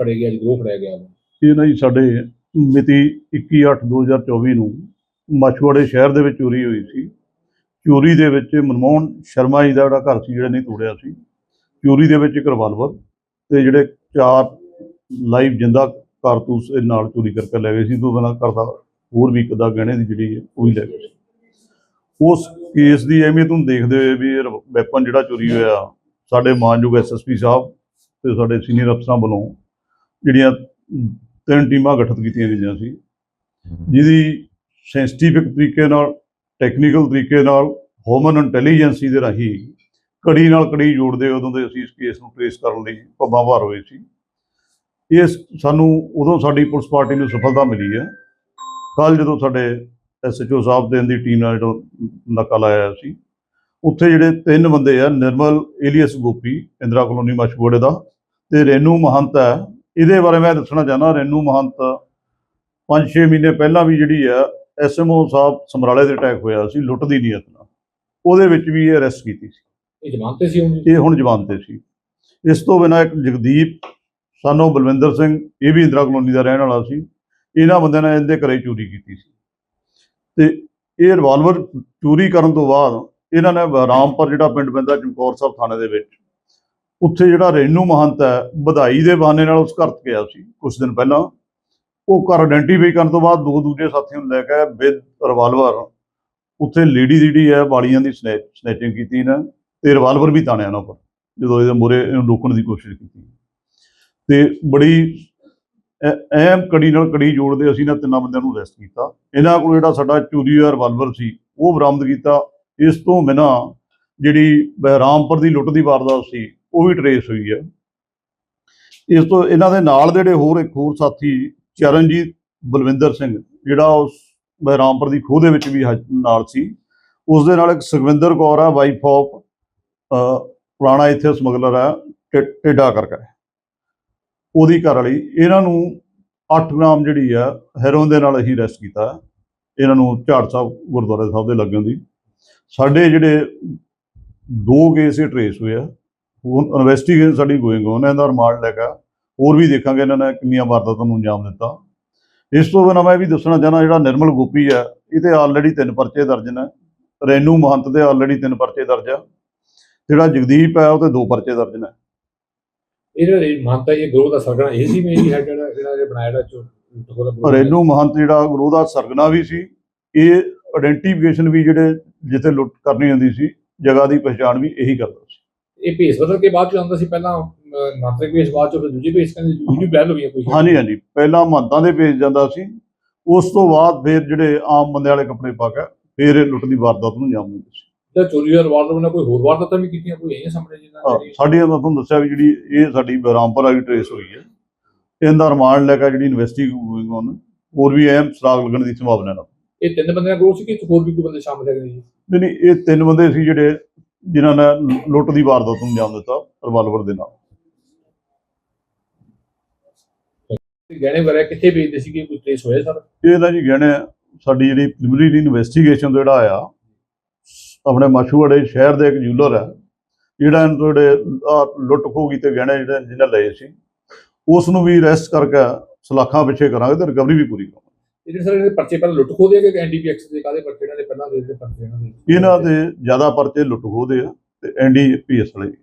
ਫੜੇ ਗਏ ਅੱਜ ਗਰੋਹ ਫੜਿਆ ਗਿਆ ਵਾ। ਇਹ ਨਾ ਜੀ ਸਾਡੇ ਮਿਤੀ 21/8/2024 ਨੂੰ ਮਛਵਾੜੇ ਸ਼ਹਿਰ ਦੇ ਵਿੱਚ ਚੋਰੀ ਹੋਈ ਸੀ। ਚੋਰੀ ਦੇ ਵਿੱਚ ਮਨਮੋਹਨ ਸ਼ਰਮਾ ਜੀ ਦਾ ਜਿਹੜਾ ਘਰ ਸੀ, ਜਿਹੜਾ ਨਹੀਂ ਤੋੜਿਆ ਸੀ। ਚੋਰੀ ਦੇ ਵਿੱਚ ਇੱਕ ਰਿਵਾਲਵਰ ਤੇ ਜਿਹੜੇ ਚਾਰ ਲਾਈਵ ਜਿੰਦਾ ਕਾਰਤੂਸ ਇਹ ਨਾਲ ਚੋਰੀ ਕਰਕੇ ਲੈ ਗਏ ਸੀ। ਤੋਂ ਬਿਨਾਂ ਦਾ ਹੋਰ ਵੀ ਇੱਕ ਅੱਧਾ ਗਹਿਣੇ ਦੀ ਜਿਹੜੀ ਹੈ, ਉਹ ਵੀ ਲੈ ਗਏ ਸੀ। ਉਸ ਕੇਸ ਦੀ ਅਹਿਮੀਅਤ ਨੂੰ ਦੇਖਦੇ ਹੋਏ ਵੀ ਇਹ ਵੈਪਨ ਜਿਹੜਾ ਚੋਰੀ ਹੋਇਆ, ਸਾਡੇ ਮਾਨਯੋਗ ਐਸਐਸਪੀ ਸਾਹਿਬ ਤੇ ਸਾਡੇ ਸੀਨੀਅਰ ਅਫਸਰਾਂ ਵੱਲੋਂ ਜਿਹੜੀਆਂ ਤਿੰਨ ਟੀਮਾਂ ਗਠਿਤ ਕੀਤੀਆਂ ਗਈਆਂ ਸੀ, ਜਿਹਦੀ ਸੈਂਸਿਟਿਵਿਕ ਤਰੀਕੇ ਨਾਲ ਟੈਕਨੀਕਲ ਤਰੀਕੇ ਨਾਲ ਹਿਊਮਨ ਇੰਟੈਲੀਜੈਂਸੀ ਦੇ ਰਾਹੀਂ ਕੜੀ ਨਾਲ ਕੜੀ ਜੋੜਦੇ ਉਦੋਂ ਦੇ ਅਸੀਂ ਇਸ ਕੇਸ ਨੂੰ ਟ੍ਰੇਸ ਕਰਨ ਲਈ ਪੱਬਾਂ ਭਾਰ ਹੋਏ ਸੀ। ਇਸ ਸਾਨੂੰ ਉਦੋਂ ਸਾਡੀ ਪੁਲਿਸ ਪਾਰਟੀ ਨੂੰ ਸਫਲਤਾ ਮਿਲੀ ਹੈ। ਕੱਲ ਜਦੋਂ ਸਾਡੇ ਐਸਐਚਓ ਸਾਹਿਬ ਦੇ ਦੀ ਟੀਮ ਨਾਲ ਜਦੋਂ ਨਾਕਾ ਲਾਇਆ ਸੀ, ਉੱਥੇ ਜਿਹੜੇ ਤਿੰਨ ਬੰਦੇ ਆ, ਨਿਰਮਲ, ਏਲੀਅਸ ਗੋਪੀ, ਇੰਦਰਾ ਕਲੋਨੀ ਮਸ਼ਹੂੜੇ ਦਾ ਤੇ ਰੇਨੂ ਮਹੰਤ ਹੈ ਇਹਦੇ ਬਾਰੇ ਮੈਂ ਦੱਸਣਾ ਚਾਹੁੰਦਾ ਰੇਨੂ ਮਹੰਤ 5-6 ਮਹੀਨੇ ਪਹਿਲਾਂ ਵੀ ਜਿਹੜੀ ਆ ਐਸਐਮਓ ਸਾਹਿਬ ਸਮਰਾਲੇ ਦੇ ਅਟੈਕ ਹੋਇਆ ਸੀ ਲੁੱਟ ਦੀ ਨੀਅਤ ਨਾਲ। ਉਹਦੇ ਵਿੱਚ ਵੀ ਇਹ ਅਰੈਸਟ ਕੀਤੀ ਸੀ। ਇਹ ਜਮਾਨਤੇ ਸੀ ਹੁਣ ਇਹ ਹੁਣ ਜਵਾਨ ਤੇ ਸੀ। ਇਸ ਤੋਂ ਬਿਨਾਂ ਇੱਕ ਜਗਦੀਪ ਸਾਨੂੰ ਬਲਵਿੰਦਰ ਸਿੰਘ ਇਹ ਵੀ ਇੰਦਰਾ ਕਲੋਨੀ ਦਾ ਰਹਿਣ ਵਾਲਾ ਸੀ। ਇਹਨਾਂ ਬੰਦਿਆਂ ਨੇ ਇਹਦੇ ਘਰੇ ਚੋਰੀ ਕੀਤੀ ਸੀ। ਤੇ ਇਹ ਰਿਵਾਲਵਰ ਚੋਰੀ ਕਰਨ ਤੋਂ ਬਾਅਦ ਇਹਨਾਂ ਨੇ ਰਾਮਪੁਰ ਜਿਹੜਾ ਪਿੰਡ ਪੈਂਦਾ ਚਮਕੌਰ ਸਾਹਿਬ ਥਾਣੇ ਦੇ ਵਿੱਚ ਉੱਥੇ ਜਿਹੜਾ ਰੇਨੂ ਮਹੰਤ ਹੈ, ਵਧਾਈ ਦੇ ਬਹਾਨੇ ਨਾਲ ਉਸ ਘਰ 'ਚ ਗਿਆ ਸੀ ਕੁਝ ਦਿਨ ਪਹਿਲਾਂ। ਉਹ ਘਰ ਆਇਡੈਂਟੀਫਾਈ ਕਰਨ ਤੋਂ ਬਾਅਦ ਦੋ ਦੂਜੇ ਸਾਥੀਆਂ ਨੂੰ ਲੈ ਕੇ ਵਿਦ ਰਿਵਾਲਵਰ ਉੱਥੇ ਲੇਡੀ ਜਿਹੜੀ ਹੈ, ਵਾਲੀਆਂ ਦੀ ਸਨੈਚਿੰਗ ਕੀਤੀ ਨਾ ਤੇ ਰਿਵਾਲਵਰ ਵੀ ਤਾਣਿਆ ਉਹਨਾਂ ਪਰ ਜਦੋਂ ਇਹਦੇ ਮੂਹਰੇ ਇਹਨੂੰ ਰੋਕਣ ਦੀ ਕੋਸ਼ਿਸ਼ ਕੀਤੀ। ਤੇ ਬੜੀ ਅਹਿਮ ਕੜੀ ਨਾਲ ਕੜੀ ਜੋੜਦੇ ਅਸੀਂ ਇਹਨਾਂ ਤਿੰਨਾਂ ਬੰਦਿਆਂ ਨੂੰ ਅਰੈਸਟ ਕੀਤਾ। ਇਹਨਾਂ ਕੋਲ ਜਿਹੜਾ ਸਾਡਾ ਚੋਰੀ ਹੋਇਆ ਰਿਵਾਲਵਰ ਸੀ, ਉਹ ਬਰਾਮਦ ਕੀਤਾ। ਇਸ ਤੋਂ ਬਿਨਾਂ ਜਿਹੜੀ ਬਹਿਰਾਮਪੁਰ ਦੀ ਲੁੱਟ ਦੀ ਵਾਰਦਾਤ ਸੀ ਉਹ ਵੀ ਟਰੇਸ ਹੋਈ ਹੈ ਇਸ ਤੋਂ ਇਹਨਾਂ ਦੇ ਨਾਲ ਜਿਹੜੇ ਹੋਰ ਇੱਕ ਹੋਰ ਸਾਥੀ ਚਰਨਜੀਤ ਬਲਵਿੰਦਰ ਸਿੰਘ, ਜਿਹੜਾ ਉਸ ਬਹਿਰਾਮਪੁਰ ਦੀ ਖੋਹ ਦੇ ਵਿੱਚ ਵੀ ਹਾਜ- ਨਾਲ ਸੀ, ਉਸ ਦੇ ਨਾਲ ਇੱਕ ਸੁਖਵਿੰਦਰ ਕੌਰ ਆ ਵਾਈਫ ਆਫ ਪੁਰਾਣਾ ਇੱਥੇ ਸਮਗਲਰ ਹੈ ਟੇਡਾ ਟਿੱਡਾ ਕਰਕੇ। ਉਹਦੀ ਘਰ ਵਾਲੀ, ਇਹਨਾਂ ਨੂੰ 8 ਗ੍ਰਾਮ ਜਿਹੜੀ ਆ ਹੈਰੋਨ ਦੇ ਨਾਲ ਅਸੀਂ ਅਰੈਸਟ ਕੀਤਾ। ਇਹਨਾਂ ਨੂੰ ਝਾੜ ਸਾਹਿਬ, ਗੁਰਦੁਆਰਾ ਸਾਹਿਬ ਦੇ ਲੱਗਣ ਦੀ। ਸਾਡੇ ਜਿਹੜੇ ਦੋ ਕੇਸ ਇਹ ਟਰੇਸ ਹੋਏ ਆ ਹੁਣ ਇਨਵੈਸਟੀਗੇਸ਼ਨ ਸਾਡੀ ਗੋਇੰਗ ਔਨ ਹੈ ਇਹਦਾ ਰਿਮਾਂਡ ਲੈ ਕੇ ਹੋਰ ਵੀ ਦੇਖਾਂਗੇ ਇਹਨਾਂ ਨੇ ਕਿੰਨੀਆਂ ਵਾਰਦਾਤਾਂ ਨੂੰ ਅੰਜਾਮ ਦਿੱਤਾ। ਇਸ ਤੋਂ ਬਿਨਾਂ ਮੈਂ ਇਹ ਵੀ ਦੱਸਣਾ ਚਾਹਨਾ ਜਿਹੜਾ ਨਿਰਮਲ ਗੋਪੀ ਆ ਇਹ ਤੇ ਆਲਰੇਡੀ ਤਿੰਨ ਪਰਚੇ ਦਰਜ ਨੇ। ਰੈਨੂ ਮਹੰਤ ਦੇ ਆਲਰੇਡੀ ਤਿੰਨ ਪਰਚੇ ਦਰਜ ਆ। ਜਿਹੜਾ ਜਗਦੀਪ ਹੈ ਉਹ ਤੇ ਦੋ ਪਰਚੇ ਦਰਜ ਨੇ। ਇਹ ਜਿਹੜਾ ਮਾਨਤਾ ਇਹ ਗਰੋਹ ਦਾ ਸਰਗਣਾ ਇਹ ਸੀ ਮੇਰੀ ਹੈਡ ਜਿਹੜਾ ਜਿਹੜਾ ਇਹ ਬਣਾਇਆ ਜਿਹੜਾ ਚੋ ਗਰੋਹ ਰੈਨੂ ਮਹੰਤ ਜਿਹੜਾ ਗੁਰੂ ਦਾ ਸਰਗਨਾ ਵੀ ਸੀ ਇਹ ਆਇਡੈਂਟੀਫਿਕੇਸ਼ਨ ਵੀ ਜਿਹੜੇ ਜਿੱਥੇ ਲੁੱਟ ਕਰਨੀ ਹੁੰਦੀ ਸੀ ਜਗ੍ਹਾ ਦੀ ਪਛਾਣ ਵੀ ਇਹੀ ਕਰਦਾ ਇਹ ਭੇਸ ਬਦਲ ਕੇ ਬਾਅਦ ਚ ਆਉਂਦਾ ਸੀ ਪਹਿਲਾਂ ਮਾਤਰਿਕ ਭੇਸ ਬਾਅਦ ਚ ਫਿਰ ਦੂਜੀ ਭੇਸ ਕਹਿੰਦੇ ਦੂਜੀ ਬੈਲ ਹੋਈ ਹੈ ਕੋਈ। ਹਾਂਜੀ ਹਾਂਜੀ। ਪਹਿਲਾਂ ਮਹੰਤਾਂ ਦੇ ਭੇਜ ਜਾਂਦਾ ਸੀ। ਉਸ ਤੋਂ ਬਾਅਦ ਫਿਰ ਜਿਹੜੇ ਆਮ ਬੰਦੇ ਵਾਲੇ ਕੱਪੜੇ ਪਾ ਕੇ ਫਿਰ ਇਹ ਲੁੱਟ ਦੀ ਵਾਰਦਾਤ ਨੂੰ ਅੰਜਾਮ ਦਿੰਦੇ ਸੀ। ਜਿਹੜਾ ਚੋਰੀ ਦਾ ਰਿਵਾਲਵਰ ਨਾਲ ਕੋਈ ਹੋਰ ਵਾਰਦਾਤਾਂ ਵੀ ਕੀਤੀਆਂ ਕੋਈ ਇਹ ਸਾਹਮਣੇ ਜਿਹਨਾਂ ਹਾਂ, ਜਿਹੜੀ ਸਾਡੀ ਮੈਂ ਤੁਹਾਨੂੰ ਦੱਸਿਆ ਵੀ ਜਿਹੜੀ ਇਹ ਸਾਡੀ ਬਰਾਮਪੁਰ ਵਾਲੀ ਟਰੇਸ ਹੋਈ ਹੈ। ਇਹਦਾ ਰਿਮਾਂਡ ਲੈ ਕੇ ਜਿਹੜੀ ਇਨਵੈਸਟੀਗੇਸ਼ਨ ਹੋਰ ਵੀ ਅਹਿਮ ਸੁਰਾਗ ਲੱਗਣ ਦੀ ਸੰਭਾਵਨਾ ਹੈ। ਇਹ ਤਿੰਨ ਬੰਦਿਆਂ ਦਾ ਗਰੋਹ ਸੀ ਕਿ ਹੋਰ ਵੀ ਕੋਈ ਬੰਦੇ ਸ਼ਾਮਲ ਹੈਗੇ ਜੀ? ਨਹੀਂ ਨਹੀਂ ਇਹ ਤਿੰਨ ਬੰਦੇ ਸੀ ਜਿਹੜੇ ਜਿਨ੍ਹਾਂ ਨੇ ਲੁੱਟ ਦੀ ਵਾਰਦਾਤ ਨੂੰ ਅੰਜਾਮ ਦਿੱਤਾ ਰਿਵਾਲਵਰ ਦੇ ਨਾਲ। ਗਹਿਣੇ ਵਗੈਰਾ ਕਿੱਥੇ ਵੇਚਦੇ ਸੀਗੇ? ਕੋਈ ਟ੍ਰੇਸ ਹੋਇਆ ਸਰ? ਇਹ ਨਾ ਜੀ ਗਹਿਣੇ ਸਾਡੀ ਜਿਹੜੀ ਪ੍ਰੀਲਿਮਿਨਰੀ ਇਨਵੈਸਟੀਗੇਸ਼ਨ ਤੋਂ ਜਿਹੜਾ ਆਇਆ ਆਪਣੇ ਮਾਸ਼ੂਵਾੜੇ ਸ਼ਹਿਰ ਦੇ ਇੱਕ ਜੂਲਰ ਹੈ ਜਿਹੜਾ ਇਹਨਾਂ ਤੋਂ ਜਿਹੜੇ ਲੁੱਟ ਖੋਹ ਕੀਤੇ ਗਹਿਣੇ ਜਿਹੜੇ ਜਿਹਨੇ ਲਏ ਸੀ ਉਸ ਨੂੰ ਵੀ ਅਰੈਸਟ ਕਰਕੇ ਸਲਾਖਾਂ ਪਿੱਛੇ ਕਰਾਂਗੇ ਤੇ ਰਿਕਵਰੀ ਵੀ ਪੂਰੀ ਕਰਾਂਗੇ। ਜਿਹੜੇ ਸਰ ਇਹਦੇ ਪਰਚੇ ਪਹਿਲਾਂ ਲੁੱਟ ਖੋਹ ਦੇ ਕਿ ਐਨਡੀਪੀਐਕਸ ਦੇ ਕਾਦੇ ਪਰਚੇ ਇਹਨਾਂ ਦੇ ਪਹਿਲਾਂ ਦੇ ਦੇ ਪਰਚੇ ਇਹਨਾਂ ਦੇ ਇਹਨਾਂ ਦੇ ਜ਼ਿਆਦਾ ਪਰਚੇ ਲੁੱਟ ਖੋਹ ਦੇ ਆ ਤੇ ਐਨਡੀਪੀਐਸ ਵਾਲੇ ਵੀ।